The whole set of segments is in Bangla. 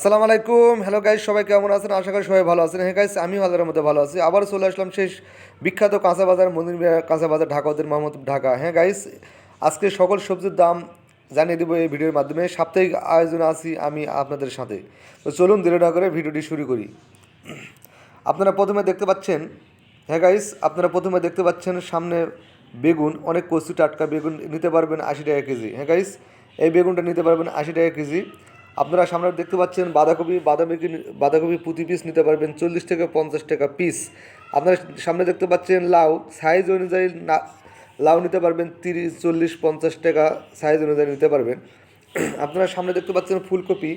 আসসালামু আলাইকুম। হ্যালো গাইস সবাই কেমন আছেন? আশা করি সবাই ভালো আছেন। হ্যাঁ গাইস আমি বাজারের মধ্যে ভালো আছি। আবার চলে আসলাম সেই বিখ্যাত কাঁচা বাজার, মন্দির কাঁচা বাজার, ঢাকা উদ্দিন মাহমুদ, ঢাকা। হ্যাঁ গাইস আজকে সকল সবজির দাম জানিয়ে দেবো এই ভিডিওর মাধ্যমে। সাপ্তাহিক আয়োজনে আছি আমি আপনাদের সাথে। তো চলুন দেরি না করে ভিডিওটি শুরু করি। আপনারা প্রথমে দেখতে পাচ্ছেন হ্যাঁ গাইস আপনারা প্রথমে দেখতে পাচ্ছেন সামনে বেগুন, অনেক কচি টাটকা বেগুন নিতে পারবেন আশি টাকা কেজি। হ্যাঁ গাইস এই বেগুনটা নিতে পারবেন আশি টাকা কেজি। আপনারা সামনে দেখতে পাচ্ছেন বাঁধাকপি বাঁধাকপি বাঁধাকপি প্রতি পিস নিতে পারবেন চল্লিশ থেকে পঞ্চাশ টাকা পিস আপনারা সামনে দেখতে পাচ্ছেন লাউ সাইজ অনুযায়ী না, লাউ নিতে পারবেন তিরিশ, চল্লিশ, পঞ্চাশ টাকা সাইজ অনুযায়ী নিতে পারবেন। আপনারা সামনে দেখতে পাচ্ছেন ফুলকপি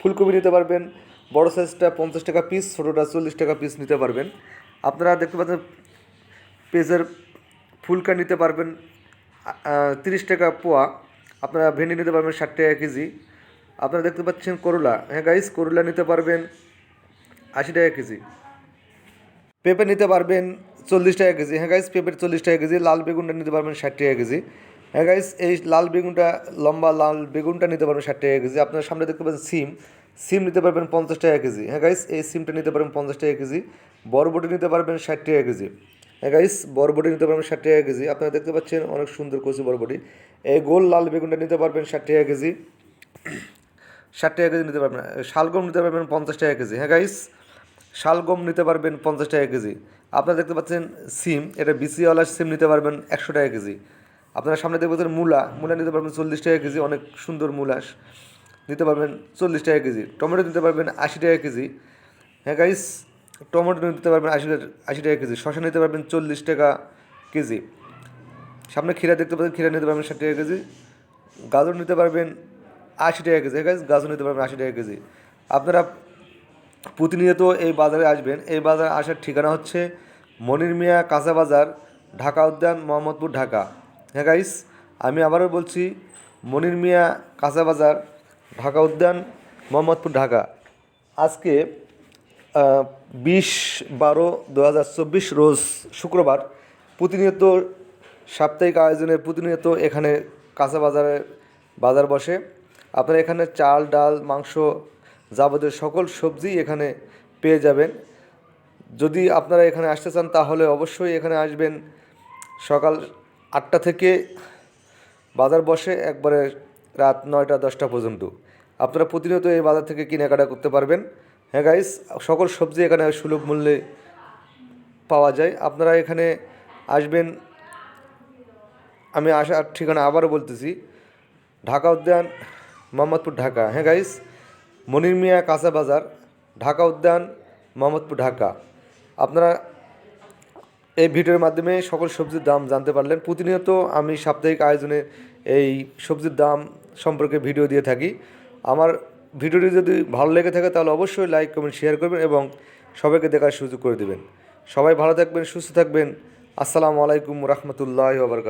ফুলকপি নিতে পারবেন, বড় সাইজটা পঞ্চাশ টাকা পিস ছোটোটা চল্লিশ টাকা পিস নিতে পারবেন। আপনারা দেখতে পাচ্ছেন পেঁয়াজের ফুলকা নিতে পারবেন তিরিশ টাকা পোয়া। আপনারা ভেন্ডি নিতে পারবেন ষাট টাকা কেজি। আপনারা দেখতে পাচ্ছেন করলা। হ্যাঁ গাইস করলা নিতে পারবেন আশি টাকা কেজি। পেঁপে নিতে পারবেন চল্লিশ টাকা কেজি। হ্যাঁ গাইস পেঁপের চল্লিশ টাকা কেজি, লাল বেগুনটা নিতে পারবেন ষাট টাকা কেজি। হ্যাঁ গাইস এই লাল বেগুনটা, লম্বা লাল বেগুনটা নিতে পারবেন ষাট টাকা কেজি। আপনার সামনে দেখতে পাচ্ছেন সিম। সিম নিতে পারবেন পঞ্চাশ টাকা কেজি। হ্যাঁ গাইস এই সিমটা নিতে পারবেন পঞ্চাশ টাকা কেজি। বরবটি নিতে পারবেন ষাট টাকা কেজি। হ্যাঁ গাইস বরবটি নিতে পারবেন ষাট টাকা কেজি। আপনারা দেখতে পাচ্ছেন অনেক সুন্দর কচি বরবটি। এই গোল লাল বেগুনটা নিতে পারবেন ষাট টাকা কেজি। ষাট টাকা কেজি নিতে পারবেন শালগম নিতে পারবেন পঞ্চাশ টাকা কেজি হ্যাঁ গাইস শালগম নিতে পারবেন পঞ্চাশ টাকা কেজি আপনারা দেখতে পাচ্ছেন সিম এটা বিসিওয়ালা সিম নিতে পারবেন একশো টাকা কেজি আপনারা সামনে দেখতে পাচ্ছেন মূলা মূলা নিতে পারবেন চল্লিশ টাকা কেজি অনেক সুন্দর মূলা নিতে পারবেন চল্লিশ টাকা কেজি টমেটো নিতে পারবেন আশি টাকা কেজি হ্যাঁ গাইস টমেটো নিতে পারবেন আশি আশি টাকা কেজি শশা নিতে পারবেন চল্লিশ টাকা কেজি সামনে ক্ষীরা দেখতে পাচ্ছেন ক্ষীরা নিতে পারবেন ষাট টাকা কেজি গাজর নিতে পারবেন আশি টাকা কেজি গাছ গাজর নিতে পারবেন আশি টাকা কেজি। আপনারা প্রতিনিয়ত এই বাজারে আসবেন। এই বাজারে আসার ঠিকানা হচ্ছে মনির মিয়া কাঁচা বাজার, ঢাকা উদ্যান, মোহাম্মদপুর, ঢাকা। হ্যাঁ গাইস আমি আবারও বলছি, মনির মিয়া কাঁচা বাজার, ঢাকা উদ্যান, মোহাম্মদপুর, ঢাকা। আজকে বিশ বারো দু রোজ শুক্রবার প্রতিনিয়ত সাপ্তাহিক আয়োজনের প্রতিনিয়ত এখানে কাঁচা বাজারে বাজার বসে। আপনারা এখানে চাল, ডাল, মাংস যাবতীয় সকল সবজি এখানে পেয়ে যাবেন। যদি আপনারা এখানে আসতে চান, তাহলে অবশ্যই এখানে আসবেন। সকাল আটটা থেকে বাজার বসে একবারে রাত নয়টা, দশটা পর্যন্ত। আপনারা প্রতিনিয়ত এই বাজার থেকে কেনাকাটা করতে পারবেন। হ্যাঁ গাইস সকল সবজি এখানে সুলভ মূল্যে পাওয়া যায়। আপনারা এখানে আসবেন, আমি আসার ঠিকানা আবারও বলতেছি। ঢাকা উদ্যান মোহাম্মদপুর ঢাকা। হ্যাঁ গাইস মনির মিয়া কাঁচা বাজার, ঢাকা উদ্যান, মোহাম্মদপুর ঢাকা। আপনারা এই ভিডিওর মাধ্যমে সকল সবজির দাম জানতে পারলেন। প্রতিনিয়ত আমি সাপ্তাহিক আয়োজনে এই সবজির দাম সম্পর্কে ভিডিও দিয়ে থাকি। আমার ভিডিওটি যদি ভালো লেগে থাকে তাহলে অবশ্যই লাইক কমেন্ট শেয়ার করবেন এবং সবাইকে দেখার সুযোগ করে দেবেন। সবাই ভালো থাকবেন, সুস্থ থাকবেন। আসসালামু আলাইকুম রহমতুল্লাহ বারকাত